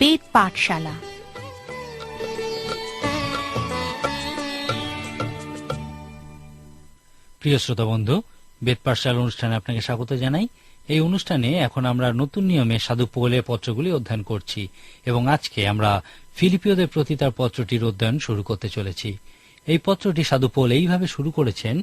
বেদ পাঠশালা। প্রিয় শ্রোতা বন্ধু বেদ পাঠশালা অনুষ্ঠানে আপনাকে স্বাগত জানাই। এই অনুষ্ঠানে এখন আমরা নতুন নিয়মে সাধু পৌলের পত্রগুলি অধ্যয়ন করছি এবং আজকে আমরা ফিলিপিওদের প্রতি তার পত্রটির অধ্যয়ন শুরু করতে চলেছি। এই পত্রটি সাধু পৌল এইভাবে শুরু করেছেন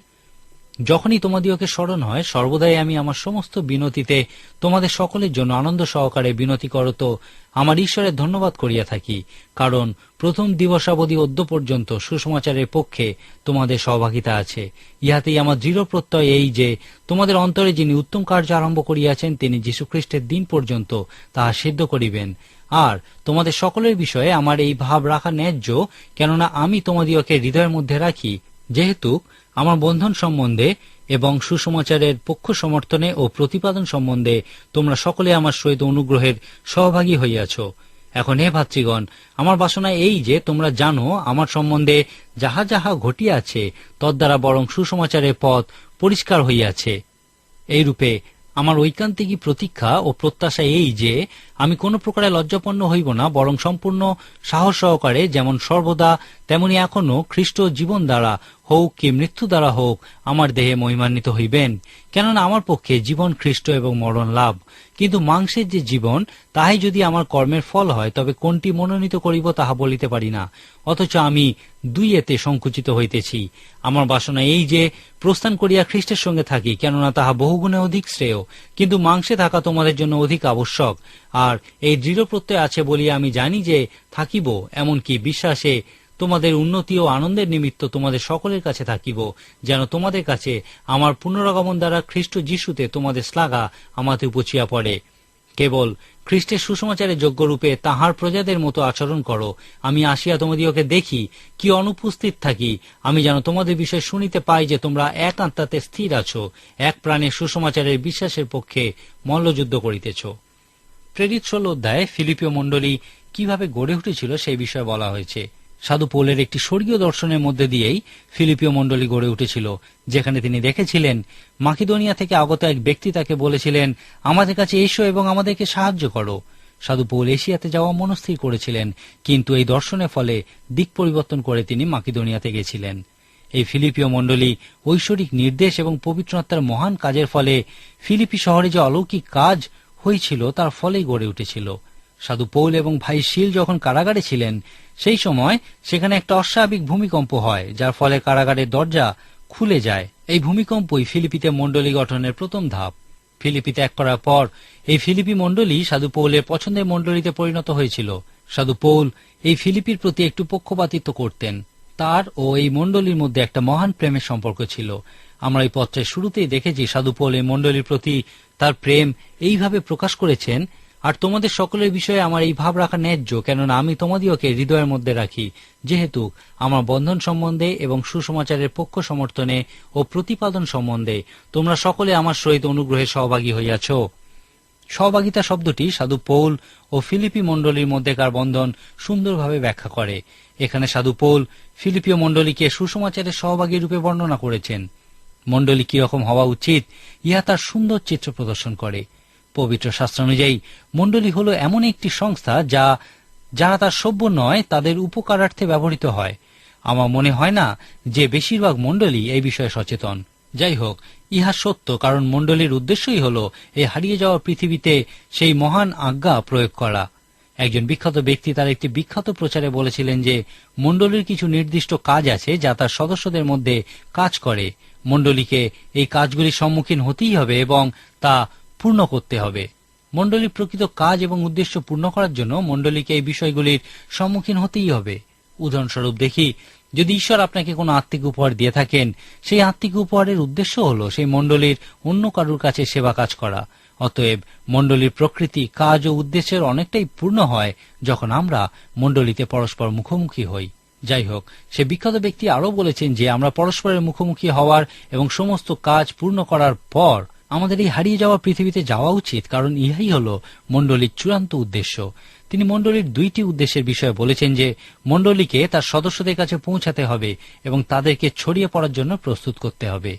যখনই তোমাদিওকে স্মরণ হয়, সর্বদাই আমি আমার সমস্ত বিনতিতে তোমাদের সকলের জন্য আনন্দ সহকারে বিনতি করত আমার ঈশ্বরের ধন্যবাদ করিয়া থাকি। কারণ প্রথম দিবসাবধি অদ্য পর্যন্ত সুসমাচারের পক্ষে তোমাদের সহভাগিতা আছে। ইহাতেই আমার দৃঢ় প্রত্যয় এই যে, তোমাদের অন্তরে যিনি উত্তম কার্য আরম্ভ করিয়াছেন, তিনি যীশুখ্রিস্টের দিন পর্যন্ত তাহা সিদ্ধ করিবেন। আর তোমাদের সকলের বিষয়ে আমার এই ভাব রাখা ন্যায্য, কেননা আমি তোমাদিওকে হৃদয়ের মধ্যে রাখি যেহেতু আমার বন্ধন সম্বন্ধে এবং সুসমাচারের পক্ষ সমর্থনে ও প্রতিপাদন সম্বন্ধে তোমরা সকলে আমার সহিত অনুগ্রহের সহভাগী হইয়াছ। এখন হে ভাতৃগণ, আমার বাসনা এই যে তোমরা জানো, আমার সম্বন্ধে যাহা যাহা ঘটিয়াছে, তদ্বারা বরং সুসমাচারের পথ পরিষ্কার হইয়াছে। এইরূপে আমার ঐকান্তিকী প্রতীক্ষা ও প্রত্যাশা এই যে, আমি কোনো প্রকারে লজ্জাপন্ন হইব না, বরং সম্পূর্ণ সাহস সহকারে যেমন সর্বদা, তেমনি এখনও খ্রিস্ট জীবন দ্বারা হোক কি মৃত্যু দ্বারা হোক, আমার দেহে মহিমান্বিত হইবেন। কেননা আমার পক্ষে জীবন খ্রিস্ট এবং মরণ লাভ। কিন্তু মাংসের যে জীবন, তাহাই যদি আমার কর্মের ফল হয়, তবে কোনটি মনোনীত করিব তাহা বলিতে পারি না। অথচ আমি দুই এতে সংকুচিত হইতেছি। আমার বাসনা এই যে, প্রস্থান করিয়া খ্রিস্টের সঙ্গে থাকি, কেননা তাহা বহুগুণে অধিক শ্রেয়। কিন্তু মাংসে থাকা তোমাদের জন্য অধিক আবশ্যক। আর এই দৃঢ় প্রত্যয় আছে বলিয়া আমি জানি যে, থাকিব, এমনকি বিশ্বাসে তোমাদের উন্নতি ও আনন্দের নিমিত্ত তোমাদের সকলের কাছে থাকিব, যেন তোমাদের কাছে আমার পুনরাগমন দ্বারা খ্রিস্ট যিশুতে তোমাদের শ্লাঘা আমাতে উপচিয়া পড়ে। কেবল খ্রিস্টের সুসমাচারের যোগ্যরূপে তাহার প্রজাদের মতো আচরণ করো। আমি আসিয়া তোমাদিওকে দেখি, কি অনুপস্থিত থাকি। আমি যেন তোমাদের বিষয়ে শুনিতে পাই যে তোমরা এক আত্মাতে স্থির আছো, এক প্রাণে সুসমাচারের বিশ্বাসের পক্ষে মল্লযুদ্ধ করিতেছ। প্রেরিত ষোল অধ্যায়ে ফিলিপীয় মণ্ডলী কীভাবে গড়ে উঠেছিল সেই বিষয়ে বলা হয়েছে। সাধু পোলের একটি স্বর্গীয় দর্শনের মধ্যে দিয়েই ফিলিপীয় মণ্ডলী গড়ে উঠেছিল, যেখানে তিনি দেখেছিলেন, মাকিদোনিয়া থেকে আগত এক ব্যক্তি তাকে বলেছিলেন, আমাদের কাছে এসো এবং আমাদেরকে সাহায্য করো। সাধু পৌল এশিয়াতে যাওয়া মনস্থির করেছিলেন, কিন্তু এই দর্শনের ফলে দিক পরিবর্তন করে তিনি মাকিদোনিয়াতে গেছিলেন। এই ফিলিপীয় মণ্ডলী ঐশ্বরিক নির্দেশ এবং পবিত্রতার মহান কাজের ফলে ফিলিপি শহরে যে অলৌকিক কাজ হয়েছিল, তার ফলেই গড়ে উঠেছিল। সাধু পৌল এবং ভাই শিল যখন কারাগারে ছিলেন, সেই সময় সেখানে একটা অস্বাভাবিক ভূমিকম্প হয়, যার ফলে কারাগারের দরজা খুলে যায়। এই ভূমিকম্পই ফিলিপিতে মণ্ডলী গঠনের প্রথম ধাপ। ফিলিপি ত্যাগ করার পর, এই ফিলিপি মণ্ডলী সাধু পৌলের পছন্দের মণ্ডলীতে পরিণত হয়েছিল। সাধু পৌল এই ফিলিপির প্রতি একটু পক্ষপাতিত্ব করতেন। তার ও এই মণ্ডলীর মধ্যে একটা মহান প্রেমের সম্পর্ক ছিল। আমরা এই পত্রের শুরুতেই দেখেছি সাধু পৌল এই মণ্ডলীর প্রতি তার প্রেম এইভাবে প্রকাশ করেছেন আর তোমাদের সকলের বিষয়ে আমার এই ভাব রাখা ন্যায্য, কেননা আমি তোমাদিওকে হৃদয়ের মধ্যে রাখি। যেহেতু আমার বন্ধন সম্বন্ধে এবং সুসমাচারের পক্ষ সমর্থনে ও প্রতিপাদন সম্বন্ধে তোমরা সকলে আমার সহিত অনুগ্রহে সহভাগী হইয়াছ। সহভাগিতা শব্দটি সাধু পৌল ও ফিলিপি মণ্ডলীর মধ্যেকার বন্ধন সুন্দরভাবে ব্যাখ্যা করে। এখানে সাধু পৌল ফিলিপীয় মণ্ডলীকে সুসমাচারের সহভাগী রূপে বর্ণনা করেছেন। মণ্ডলী কীরকম হওয়া উচিত, ইহা তার সুন্দর চিত্র প্রদর্শন করে। পবিত্র শাস্ত্র অনুযায়ী, মণ্ডলী হল এমন একটি সংস্থা যা, যারা তার সভ্য নয়, তাদের উপকারার্থে ব্যবহৃত হয়। আমার মনে হয় না যে বেশিরভাগ মণ্ডলী এই বিষয়ে সচেতন। যাই হোক, ইহা সত্য, কারণ মণ্ডলীর উদ্দেশ্যই হল এই হারিয়ে যাওয়া পৃথিবীতে সেই মহান আজ্ঞা প্রয়োগ করা। একজন বিখ্যাত ব্যক্তি তার একটি বিখ্যাত প্রচারে বলেছিলেন যে, মণ্ডলীর কিছু নির্দিষ্ট কাজ আছে যা তার সদস্যদের মধ্যে কাজ করে। মণ্ডলীকে এই কাজগুলির সম্মুখীন হতেই হবে এবং তা পূর্ণ করতে হবে। মণ্ডলীর প্রকৃত কাজ এবং উদ্দেশ্য পূর্ণ করার জন্য মণ্ডলীকে এই বিষয়গুলির সম্মুখীন হতেই হবে। উদাহরণস্বরূপ দেখি, যদি ঈশ্বর আপনাকে কোনো আত্মিক উপহার দিয়ে থাকেন, সেই আত্মিক উপহারের উদ্দেশ্য হল সেই মণ্ডলীর অন্য কারুর কাছে সেবা কাজ করা। অতএব মণ্ডলীর প্রকৃতি, কাজ ও উদ্দেশ্যের অনেকটাই পূর্ণ হয় যখন আমরা মণ্ডলীতে পরস্পর মুখোমুখি হই। যাই হোক, সে বিখ্যাত ব্যক্তি আরও বলেছেন যে আমরা পরস্পরের মুখোমুখি হওয়ার এবং সমস্ত কাজ পূর্ণ করার পর আমাদের এই হারিয়ে যাওয়া পৃথিবীতে যাওয়া উচিত, কারণ ইহাই হল মণ্ডলীর চূড়ান্ত উদ্দেশ্য। তিনি মণ্ডলীর দুইটি উদ্দেশ্যের বিষয়ে বলেছেন যে, মণ্ডলীকে তার সদস্যদের কাছে পৌঁছাতে হবে এবং তাদেরকে ছড়িয়ে পড়ার জন্য প্রস্তুত করতে হবে।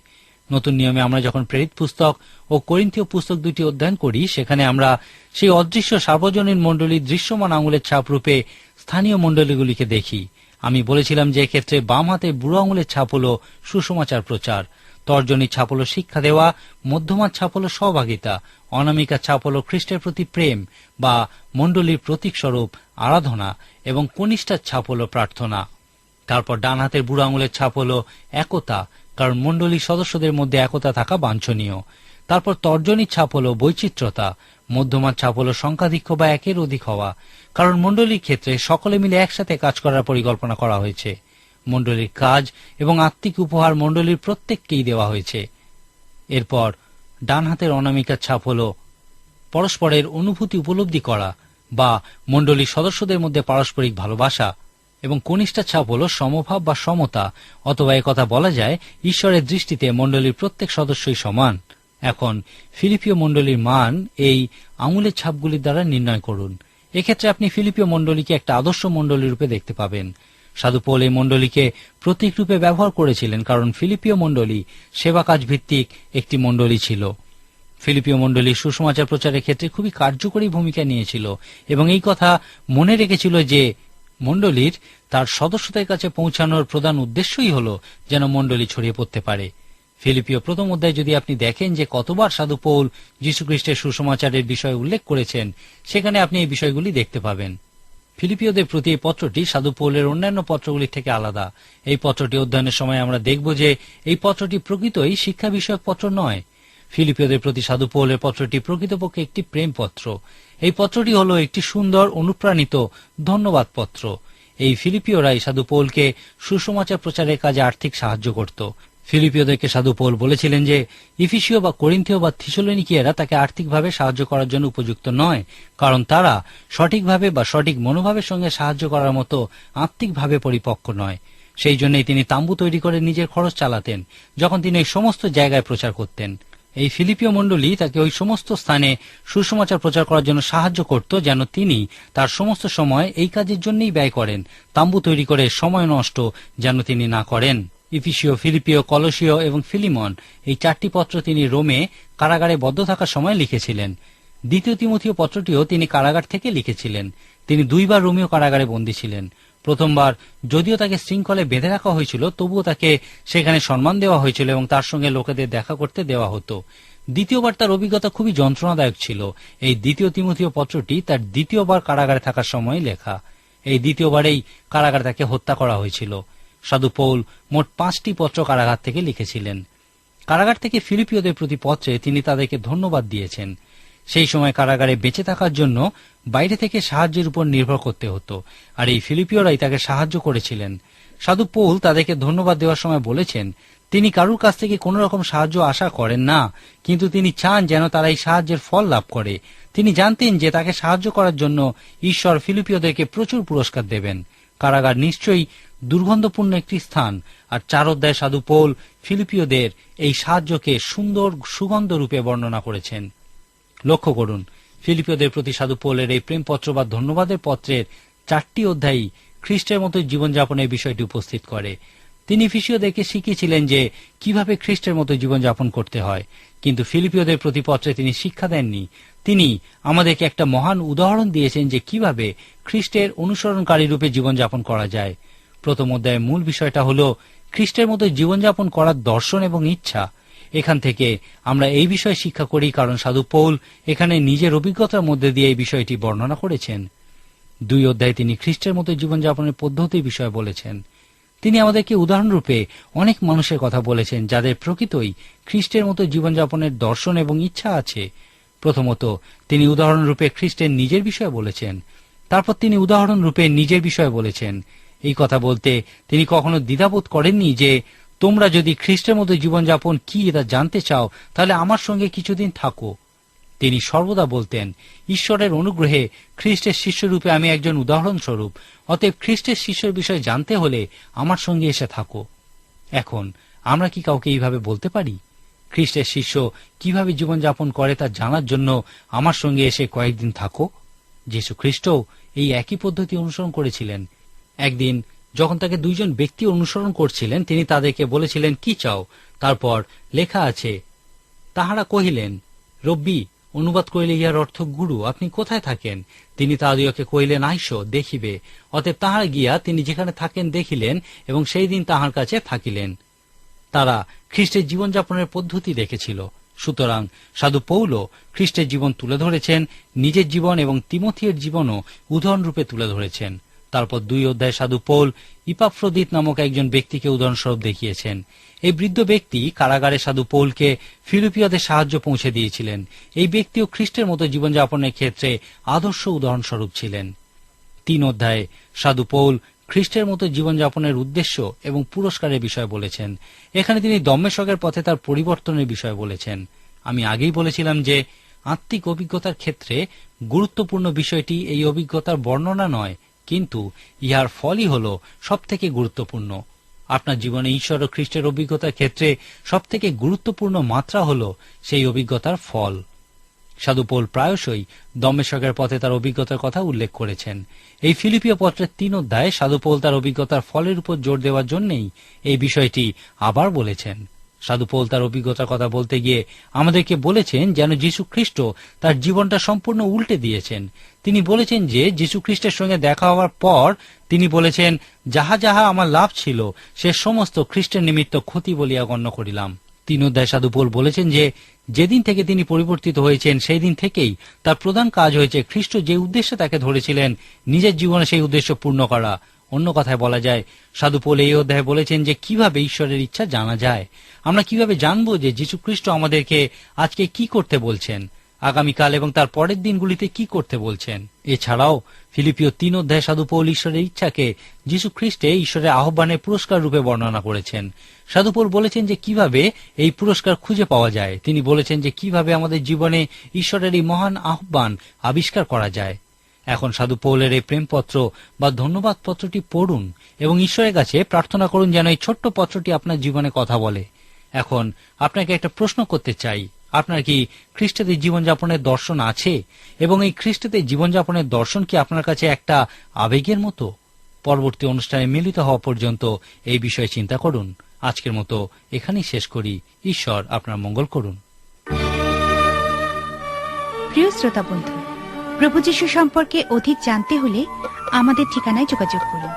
নতুন নিয়মে আমরা যখন প্রেরিত পুস্তক ও করিন্থীয় পুস্তক দুটি অধ্যয়ন করি, সেখানে আমরা সেই অদৃশ্য সার্বজনীন মণ্ডলীর দৃশ্যমান আঙুলের ছাপ রূপে স্থানীয় মণ্ডলীগুলিকে দেখি। আমি বলেছিলাম যে ক্ষেত্রে বাম হাতে বুড়ো আঙুলের ছাপ হল সুসমাচার প্রচার। তর্জনী ছাপ হল শিক্ষা দেওয়া, মধ্যমার ছাপ হল সহভাগিতা, অনামিকা ছাপ হল খ্রিস্টের প্রতি প্রেম বা মণ্ডলীর প্রতীক স্বরূপ আরাধনা এবং কনিষ্ঠার ছাপ হল প্রার্থনা। তারপর ডান হাতের বুড়ো আঙুলের ছাপ হল একতা, কারণ মণ্ডলীর সদস্যদের মধ্যে একতা থাকা বাঞ্ছনীয়। তারপর তর্জনীর ছাপ হল বৈচিত্র্যতা মধ্যমার ছাপ হল সংখ্যাধিক্য বা একের অধিক হওয়া। কারণ মণ্ডলীর ক্ষেত্রে সকলে মিলে একসাথে কাজ করার পরিকল্পনা করা হয়েছে। মণ্ডলীর কাজ এবং আত্মিক উপহার মণ্ডলীর প্রত্যেককেই দেওয়া হয়েছে। এরপর ডান হাতের অনামিকার ছাপ হল পরস্পরের অনুভূতি উপলব্ধি করা বা মণ্ডলীর সদস্যদের মধ্যে পারস্পরিক ভালোবাসা এবং কনিষ্ঠা ছাপ হল সমভাব বা সমতা। অথবা কথা বলা যায়, ঈশ্বরের দৃষ্টিতে মণ্ডলীর প্রত্যেক সদস্যই সমান। এখন ফিলিপিও মণ্ডলীর মান এই আঙুলের ছাপগুলির দ্বারা নির্ণয় করুন। এক্ষেত্রে আপনি ফিলিপিও মণ্ডলীকে একটা আদর্শ মণ্ডলী রূপে দেখতে পাবেন। সাধু পৌল এই মণ্ডলীকে প্রতীক রূপে ব্যবহার করেছিলেন কারণ ফিলিপিও মণ্ডলী সেবা কাজ ভিত্তিক একটি মণ্ডলী ছিল। ফিলিপিও মণ্ডলী সুসমাচার প্রচারের ক্ষেত্রে খুবই কার্যকরী ভূমিকা নিয়েছিল এবং এই কথা মনে রেখেছিল যে মণ্ডলীর তার সদস্যদের কাছে পৌঁছানোর প্রধান উদ্দেশ্যই হল যেন মণ্ডলী ছড়িয়ে পড়তে পারে। ফিলিপিও প্রথম অধ্যায় যদি আপনি দেখেন যে কতবার সাধু পৌল যীশুখ্রিস্টের সুসমাচারের বিষয়ে উল্লেখ করেছেন, সেখানে আপনি এই বিষয়গুলি দেখতে পাবেন। ফিলিপিওদের প্রতি এই পত্রটি সাধু পৌলের অন্যান্য পত্রগুলির থেকে আলাদা। এই পত্রটি অধ্যয়নের সময় আমরা দেখব যে এই পত্রটি প্রকৃতই শিক্ষা বিষয়ক পত্র নয়। ফিলিপিওদের প্রতি সাধু পৌলের পত্রটি প্রকৃতপক্ষে একটি প্রেম পত্র। এই পত্রটি হল একটি সুন্দর, অনুপ্রাণিত, ধন্যবাদ পত্র। এই ফিলিপিওরাই সাধু পৌলকে সুসমাচার প্রচারের কাজে আর্থিক সাহায্য করত। ফিলিপিওদেরকে সাধু পোল বলেছিলেন যে, ইফিসীয় বা করিন্থীয় বা থিসলনিকিয়ারা তাকে আর্থিকভাবে সাহায্য করার জন্য উপযুক্ত নয়, কারণ তারা সঠিকভাবে বা সঠিক মনোভাবের সঙ্গে সাহায্য করার মতো আত্মিকভাবে পরিপক্ক নয়। সেই জন্যই তিনি তাম্বু তৈরি করে নিজের খরচ চালাতেন, যখন তিনি ওই সমস্ত জায়গায় প্রচার করতেন। এই ফিলিপিও মণ্ডলী তাকে ওই সমস্ত স্থানে সুসমাচার প্রচার করার জন্য সাহায্য করত, যেন তিনি তার সমস্ত সময় এই কাজের জন্যই ব্যয় করেন, তাম্বু তৈরি করে সময় নষ্ট যেন তিনি না করেন। ইফিসীয় ফিলিপিও কলসীয় এবং ফিলিমন এই চারটি পত্র তিনি রোমে কারাগারে বদ্ধ থাকার সময় লিখেছিলেন। দ্বিতীয় তিমথীয় পত্রটিও তিনি কারাগার থেকে লিখেছিলেন। তিনি দুইবার রোমীয় কারাগারে বন্দী ছিলেন। প্রথমবার যদিও তাকে শৃঙ্খলে বেঁধে রাখা হয়েছিল, তবুও তাকে সেখানে সম্মান দেওয়া হয়েছিল এবং তার সঙ্গে লোকেদের দেখা করতে দেওয়া হতো। দ্বিতীয়বার তার অভিজ্ঞতা খুবই যন্ত্রণাদায়ক ছিল। এই দ্বিতীয় তিমথীয় পত্রটি তার দ্বিতীয়বার কারাগারে থাকার সময় লেখা। এই দ্বিতীয়বারেই কারাগারে তাকে হত্যা করা হয়েছিল। সাধু পৌল মোট পাঁচটি পত্র কারাগার থেকে লিখেছিলেন। কারাগার থেকে ফিলিপিওদের প্রতি পত্রে তিনি তাদেরকে ধন্যবাদ দিয়েছেন। সেই সময় কারাগারে বেঁচে থাকার জন্য বাইরে থেকে সাহায্যের উপর নির্ভর করতে হতো, আর এই ফিলিপিওরাই তাকে সাহায্য করেছিলেন। সাধু পৌল তাদেরকে ধন্যবাদ দেওয়ার সময় বলেছেন, তিনি কারুর কাছ থেকে কোন রকম সাহায্য আশা করেন না, কিন্তু তিনি চান যেন তারা এই সাহায্যের ফল লাভ করে। তিনি জানতেন যে তাকে সাহায্য করার জন্য ঈশ্বর ফিলিপিওদেরকে প্রচুর পুরস্কার দেবেন। কারাগার নিশ্চয়ই দুর্গন্ধপূর্ণ একটি স্থান, আর চার অধ্যায় সাধু পৌল ফিলিপিওদের এই সাহায্যকে সুন্দর সুগন্ধ রূপে বর্ণনা করেছেন। লক্ষ্য করুন ফিলিপিওদের প্রতি সাধু পৌলের এই প্রেমপত্র বা ধন্যবাদের পত্রের চারটি অধ্যায়ই খ্রিস্টের মতো জীবনযাপনের বিষয়টি উপস্থিত করে। তিনি ফিসিওদেরকে শিখিয়েছিলেন যে কীভাবে খ্রিস্টের মতো জীবনযাপন করতে হয়, কিন্তু ফিলিপিওদের প্রতি পত্রে তিনি শিক্ষা দেননি। তিনি আমাদেরকে একটা মহান উদাহরণ দিয়েছেন যে কীভাবে খ্রিস্টের অনুসরণকারী রূপে জীবনযাপন করা যায়। প্রথম অধ্যায়ের মূল বিষয়টা হল, খ্রিস্টের মতো জীবনযাপন করার দর্শন এবং ইচ্ছা। এখান থেকে আমরা এই বিষয়ে শিক্ষা করি, কারণ সাধু পৌল এখানে নিজের অভিজ্ঞতার মধ্যে দিয়ে এই বিষয়টি বর্ণনা করেছেন। দুই অধ্যায়ে তিনি খ্রিস্টের মতো জীবনযাপনের পদ্ধতির বিষয়ে বলেছেন। তিনি আমাদেরকে উদাহরণরূপে অনেক মানুষের কথা বলেছেন, যাদের প্রকৃতই খ্রিস্টের মতো জীবনযাপনের দর্শন এবং ইচ্ছা আছে। প্রথমত, তিনি উদাহরণরূপে খ্রিস্টের নিজের বিষয়ে বলেছেন। তারপর তিনি উদাহরণরূপে নিজের বিষয়ে বলেছেন। এই কথা বলতে তিনি কখনো দ্বিধাবোধ করেননি যে তোমরা যদি খ্রিস্টের মতো জীবনযাপন কি এটা জানতে চাও, তাহলে আমার সঙ্গে কিছুদিন থাকো। তিনি সর্বদা বলতেন, ঈশ্বরের অনুগ্রহে খ্রিস্টের শিষ্যরূপে আমি একজন উদাহরণস্বরূপ, অতএব খ্রিস্টের শিষ্যের বিষয়ে জানতে হলে আমার সঙ্গে এসে থাকো। এখন, আমরা কি কাউকে এইভাবে বলতে পারি? খ্রিস্টের শিষ্য কীভাবে জীবনযাপন করে তা জানার জন্য আমার সঙ্গে এসে কয়েকদিন থাকো? যীশু খ্রিস্টও এই একই পদ্ধতি অনুসরণ করেছিলেন। একদিন যখন তাকে দুইজন ব্যক্তি অনুসরণ করছিলেন, তিনি তাদেরকে বলেছিলেন, কি চাও? তারপর লেখা আছে, তাহারা কহিলেন, রব্বি, অনুবাদ করিলে ইহার অর্থ গুরু, আপনি কোথায় থাকেন? তিনি তাহাদিওকে কহিলেন, আইস, দেখিবে। অতএব তাহারা গিয়া তিনি যেখানে থাকেন দেখিলেন এবং সেই দিন তাহার কাছে থাকিলেন। তারা খ্রিস্টের জীবনযাপনের পদ্ধতি দেখেছিল। সুতরাং সাধু পৌল খ্রিস্টের জীবন তুলে ধরেছেন, নিজের জীবন এবং তিমথিয়ের জীবনও উদাহরণরূপে তুলে ধরেছেন। তারপর দুই অধ্যায় সাধু পৌল ইপাফ্রদিত নামক একজন ব্যক্তিকে উদাহরণস্বরূপ দেখিয়েছেন। এই বৃদ্ধ ব্যক্তি কারাগারে সাধু পৌলকে ফিলিপিয়াদের সাহায্য পৌঁছে দিয়েছিলেন। এই ব্যক্তিও খ্রিস্টের মতো জীবনযাপনের ক্ষেত্রে আদর্শ উদাহরণস্বরূপ ছিলেন। তিন অধ্যায়ে সাধু পৌল খ্রিস্টের মতো জীবনযাপনের উদ্দেশ্য এবং পুরস্কারের বিষয় বলেছেন। এখানে তিনি দম্মেশকের পথে তার পরিবর্তনের বিষয় বলেছেন। আমি আগেই বলেছিলাম যে আত্মিক অভিজ্ঞতার ক্ষেত্রে গুরুত্বপূর্ণ বিষয়টি এই অভিজ্ঞতার বর্ণনা নয় কিন্তু ইহার ফলই হল সবথেকে গুরুত্বপূর্ণ। আপনার জীবনে ঈশ্বর ও খ্রিস্টের অভিজ্ঞতার ক্ষেত্রে সবথেকে গুরুত্বপূর্ণ মাত্রা হল সেই অভিজ্ঞতার ফল। সাধু পৌল প্রায়শই দমেশকের পথে তার অভিজ্ঞতার কথা উল্লেখ করেছেন। এই ফিলিপিও পত্রের তিন অধ্যায়ে সাধু পৌল তার অভিজ্ঞতার ফলের উপর জোর দেওয়ার জন্যই এই বিষয়টি আবার বলেছেন। সাধু পৌল তার অভিজ্ঞতার কথা বলতে গিয়ে আমাদেরকে বলেছেন যেন যীশু খ্রিস্ট তার জীবনটা সম্পূর্ণ উল্টে দিয়েছেন। তিনি বলেছেন যে যীশু খ্রিস্টের সঙ্গে দেখা হওয়ার পর তিনি বলেছেন, যাহা যাহা আমার লাভ ছিল, সে সমস্ত খ্রিস্টের নিমিত্ত ক্ষতি বলিয়া গণ্য করিলাম। তিন অধ্যায় সাধু পৌল বলেছেন যে, যেদিন থেকে তিনি পরিবর্তিত হয়েছেন, সেই দিন থেকেই তার প্রধান কাজ হয়েছে খ্রিস্ট যে উদ্দেশ্যে তাকে ধরেছিলেন, নিজের জীবনে সেই উদ্দেশ্য পূর্ণ করা। অন্য কথায় বলা যায়, সাধু পোল এই অধ্যায়ে বলেছেন যে কীভাবে ঈশ্বরের ইচ্ছা জানা যায়। আমরা কীভাবে জানব যে যীশু খ্রিস্ট আমাদেরকে আজকে কি করতে বলছেন? আগামীকাল এবং তার পরের দিনগুলিতে কি করতে বলছেন? এছাড়াও ফিলিপিও তিন অধ্যায় সাধু পৌল ঈশ্বরের ইচ্ছাকে যীশু খ্রিস্টে ঈশ্বরের আহ্বানের পুরস্কার রূপে বর্ণনা করেছেন। সাধুপৌল বলেছেন যে কীভাবে এই পুরস্কার খুঁজে পাওয়া যায়। তিনি বলেছেন যে কীভাবে আমাদের জীবনে ঈশ্বরের এই মহান আহ্বান আবিষ্কার করা যায়। এখন সাধু পৌলের এই প্রেমপত্র বা ধন্যবাদ পত্রটি পড়ুন এবং ঈশ্বরের কাছে প্রার্থনা করুন যেন এই ছোট্ট পত্রটি আপনার জীবনে কথা বলে। এখন আপনাকে একটা প্রশ্ন করতে চাই। আপনার কি খ্রিস্টদের জীবনযাপনের দর্শন আছে? এবং এই খ্রিস্টদের জীবনযাপনের দর্শন কি আপনার কাছে একটা আবেগের মতো? পরবর্তী অনুষ্ঠানে মিলিত হওয়া পর্যন্ত এই বিষয়ে চিন্তা করুন। আজকের মতো এখানেই শেষ করি। ঈশ্বর আপনার মঙ্গল করুন। প্রিয় শ্রোতা বন্ধু প্রভু যীশু সম্পর্কে অধিক জানতে হলে আমাদের ঠিকানায় যোগাযোগ করুন।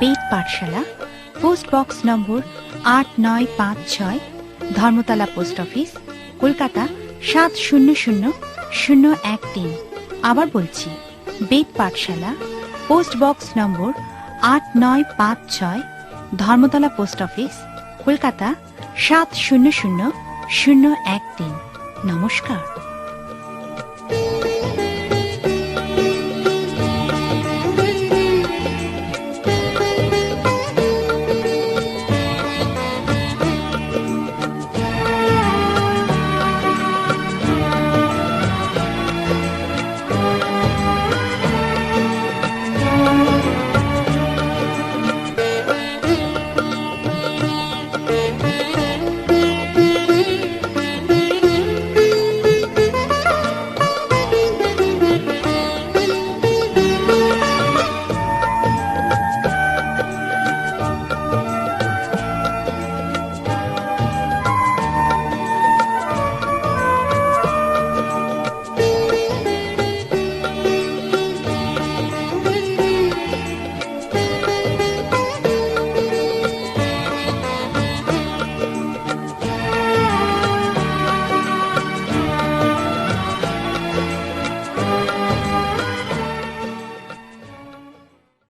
বেদ পাঠশালা, পোস্ট বক্স নম্বর আট নয় পাঁচ ছয়, ধর্মতলা পোস্ট অফিস, কলকাতা সাত শূন্য শূন্য শূন্য এক তিন। আবার বলছি, বেদ পাঠশালা, পোস্ট বক্স নম্বর আট নয় পাঁচ ছয়, ধর্মতলা পোস্ট অফিস, কলকাতা সাত শূন্য শূন্য শূন্য এক তিন। নমস্কার।